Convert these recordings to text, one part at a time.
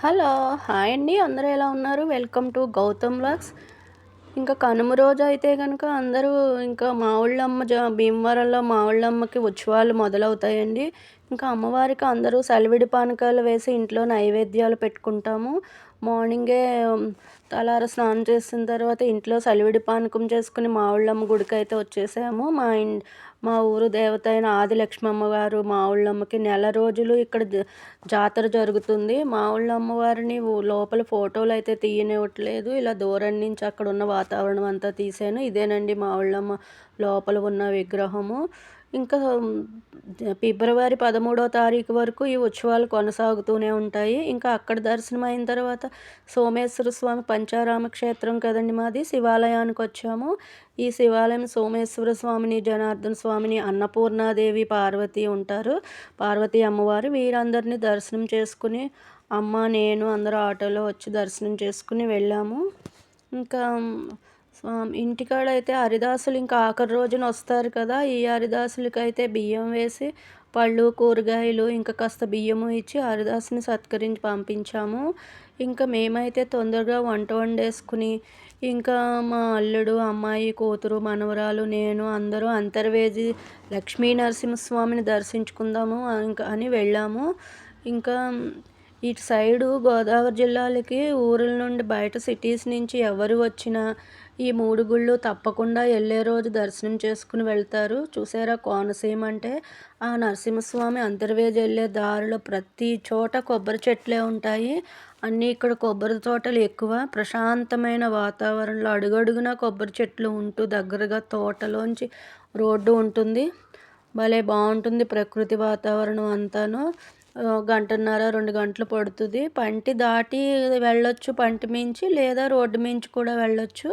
Hello hi అండి. అందరూ ఎలా ఉన్నారు? వెల్కమ్ టు గౌతమ్ బ్లాగ్స్ ఇంకా కనుమ రోజు అయితే కనుక అందరూ ఇంకా మావుళ్ళమ్మ జ భీమవరంలో మావుళ్ళమ్మకి ఉత్సవాలు మొదలవుతాయండి. ఇంకా అమ్మవారికి అందరూ సెలవిడి పానకాలు వేసి ఇంట్లో నైవేద్యాలు పెట్టుకుంటాము. మార్నింగే తలార స్నానం చేసిన తర్వాత ఇంట్లో సలివిడి పానకం చేసుకుని మావుళ్ళమ్మ గుడికి అయితే వచ్చేసాము. మా ఇన్ మా ఊరు దేవత అయిన ఆది లక్ష్మమ్మ గారు మావుళ్ళమ్మకి నెల రోజులు ఇక్కడ జాతర జరుగుతుంది. మావుళ్ళమ్మ వారిని లోపల ఫోటోలు అయితే తీయనివ్వట్లేదు. ఇలా దూరం నుంచి అక్కడ ఉన్న వాతావరణం అంతా తీసాను ఇదేనండి మావుళ్ళమ్మ లోపల ఉన్న విగ్రహము. ఇంకా ఫిబ్రవరి పదమూడో తారీఖు వరకు ఈ ఉత్సవాలు కొనసాగుతూనే ఉంటాయి. ఇంకా అక్కడ దర్శనం అయిన తర్వాత సోమేశ్వర స్వామి పంచారామ క్షేత్రం కదండి మాది. శివాలయానికి వచ్చాము. ఈ శివాలయం సోమేశ్వర స్వామిని జనార్దన స్వామిని అన్నపూర్ణాదేవి పార్వతి ఉంటారు. పార్వతి అమ్మవారు వీరందరినీ దర్శనం చేసుకుని అమ్మ నేను అందరూ ఆటోలో వచ్చి దర్శనం చేసుకుని వెళ్ళాము. ఇంకా ఇంటికాడ అయితే హరిదాసులు ఇంకా ఆఖరి రోజున వస్తారు కదా. ఈ హరిదాసులకి అయితే బియ్యం వేసి పళ్ళు కూరగాయలు ఇంకా కాస్త బియ్యము ఇచ్చి హరిదాస్ని సత్కరించి పంపించాము. ఇంకా మేమైతే తొందరగా వంట వండేసుకుని ఇంకా మా అల్లుడు అమ్మాయి కూతురు మనవరాలు నేను అందరూ అంతర్వేది లక్ష్మీ నరసింహస్వామిని దర్శించుకుందాము ఇంకా అని వెళ్ళాము. ఇంకా ఇటు సైడు గోదావరి జిల్లాలకి ఊరుల నుండి బయట సిటీస్ నుంచి ఎవరు వచ్చినా ఈ మూడు గుళ్ళు తప్పకుండా వెళ్ళే రోజు దర్శనం చేసుకుని వెళ్తారు. చూసారా కోనసీమ అంటే? ఆ నరసింహస్వామి అంతర్వేది వెళ్ళే దారిలో ప్రతి చోట కొబ్బరి చెట్లే ఉంటాయి. అన్నీ ఇక్కడ కొబ్బరి తోటలు ఎక్కువ. ప్రశాంతమైన వాతావరణంలో అడుగడుగున కొబ్బరి చెట్లు ఉంటూ దగ్గరగా తోటలోంచి రోడ్డు ఉంటుంది. భలే బాగుంటుంది ప్రకృతి వాతావరణం అంతాను. గంటన్నర రెండు గంటలు పడుతుంది. పంటి దాటి వెళ్ళొచ్చు పంటి మించి లేదా రోడ్డు మించి కూడా వెళ్ళొచ్చు.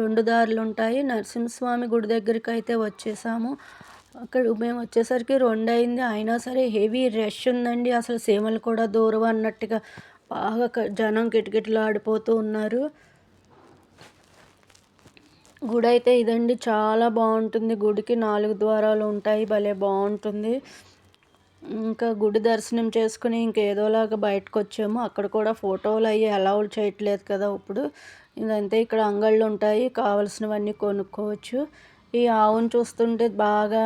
రెండు దారులు ఉంటాయి. నరసింహస్వామి గుడి దగ్గరికి అయితే వచ్చేసాము. అక్కడ మేము వచ్చేసరికి రెండు అయింది అయినా సరే హెవీ రష్ ఉందండి. అసలు సీమలు కూడా దూరం అన్నట్టుగా బాగా జనం కిటకిటలాడిపోతూ ఉన్నారు. గుడి అయితే ఇదండి. చాలా బాగుంటుంది. గుడికి నాలుగు ద్వారాలు ఉంటాయి. భలే బాగుంటుంది. ఇంకా గుడి దర్శనం చేసుకుని ఇంకేదోలాగా బయటకు వచ్చాము అక్కడ కూడా ఫోటోలు అవి అలౌడ్ చేయట్లేదు కదా ఇప్పుడు. ఇదంతే ఇక్కడ అంగళ్ళు ఉంటాయి. కావలసినవన్నీ కొనుక్కోవచ్చు. ఈ ఆవును చూస్తుంటే బాగా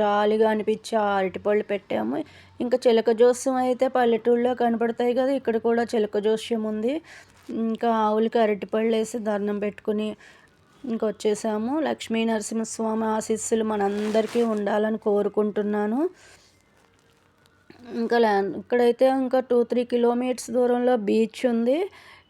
జాలిగా అనిపించి అరటిపళ్ళు పెట్టాము. ఇంకా చిలక జోస్యం అయితే పల్లెటూళ్ళలో కనపడతాయి కదా ఇక్కడ కూడా చిలక జోస్యం ఉంది. ఇంకా ఆవులకి అరటిపళ్ళు వేసి దండం పెట్టుకుని ఇంకా వచ్చేసాము లక్ష్మీ నరసింహస్వామి ఆశీస్సులు మనందరికీ ఉండాలని కోరుకుంటున్నాను. ఇంకా ల్యాండ్ ఇక్కడైతే ఇంకా టూ త్రీ కిలోమీటర్స్ దూరంలో బీచ్ ఉంది.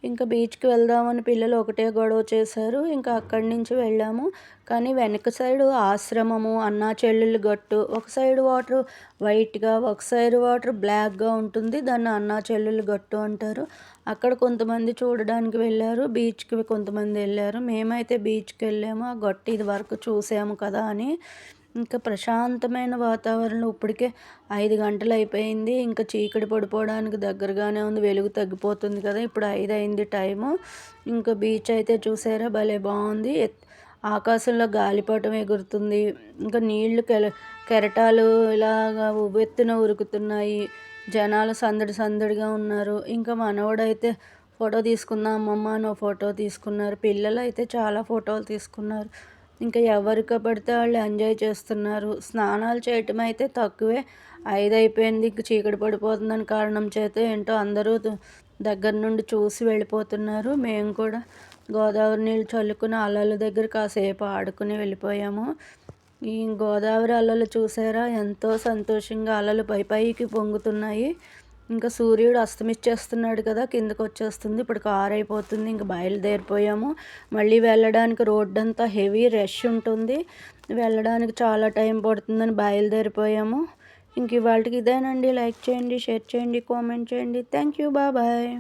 ఇంకా బీచ్కి వెళ్దామని పిల్లలు ఒకటే గొడవ చేశారు. ఇంకా అక్కడి నుంచి వెళ్ళాము. కానీ వెనక సైడు ఆశ్రమము అన్నా చెల్లెలు గట్టు ఒక సైడ్ వాటర్ వైట్గా ఒక సైడ్ వాటర్ బ్లాక్గా ఉంటుంది. దాన్ని అన్నా చెల్లెలు గట్టు అంటారు. అక్కడ కొంతమంది చూడడానికి వెళ్ళారు. బీచ్కి కొంతమంది వెళ్ళారు. మేమైతే బీచ్కి వెళ్ళాము. ఆ గట్టు ఇది వరకు చూసాము కదా అని. ఇంకా ప్రశాంతమైన వాతావరణం. ఇప్పటికే ఐదు గంటలు అయిపోయింది. ఇంకా చీకటి పడిపోవడానికి దగ్గరగానే ఉంది. వెలుగు తగ్గిపోతుంది కదా. ఇప్పుడు ఐదు అయింది టైము. ఇంకా బీచ్ అయితే చూసారా? భలే బాగుంది. ఆకాశంలో గాలిపటం ఎగురుతుంది. ఇంకా నీళ్ళు కెల కెరటాలు ఇలాగా ఉవ్వెత్తున ఉరుకుతున్నాయి. జనాలు సందడి సందడిగా ఉన్నారు. ఇంకా మనవడైతే ఫోటో తీసుకుందాం అమ్మమ్మ అని ఫోటో తీసుకున్నారు. పిల్లలు అయితే చాలా ఫోటోలు తీసుకున్నారు. ఇంకా ఎవరికి పడితే వాళ్ళు ఎంజాయ్ చేస్తున్నారు. స్నానాలు చేయటం అయితే తక్కువే. ఐదు అయిపోయింది ఇంక చీకటి పడిపోతుందని కారణం చేత ఏంటో అందరూ దగ్గర నుండి చూసి వెళ్ళిపోతున్నారు. మేము కూడా గోదావరి నీళ్ళు చల్లుకుని అలల దగ్గర కాసేపు ఆడుకుని వెళ్ళిపోయాము. ఈ గోదావరి అలలు చూసారా? ఎంతో సంతోషంగా అలలు పై పైకి పొంగుతున్నాయి. ఇంకా సూర్యుడు అస్తమిచ్చేస్తున్నాడు కదా కిందకు వచ్చేస్తుంది ఇప్పుడు కారు అయిపోతుంది ఇంకా బయలుదేరిపోయాము. మళ్ళీ వెళ్ళడానికి రోడ్డు అంతా హెవీ రష్ ఉంటుంది. వెళ్ళడానికి చాలా టైం పడుతుందని బయలుదేరిపోయాము. ఇంక ఇవాళకి ఇదేనండి. లైక్ చేయండి షేర్ చేయండి కామెంట్ చేయండి. Thank you bye.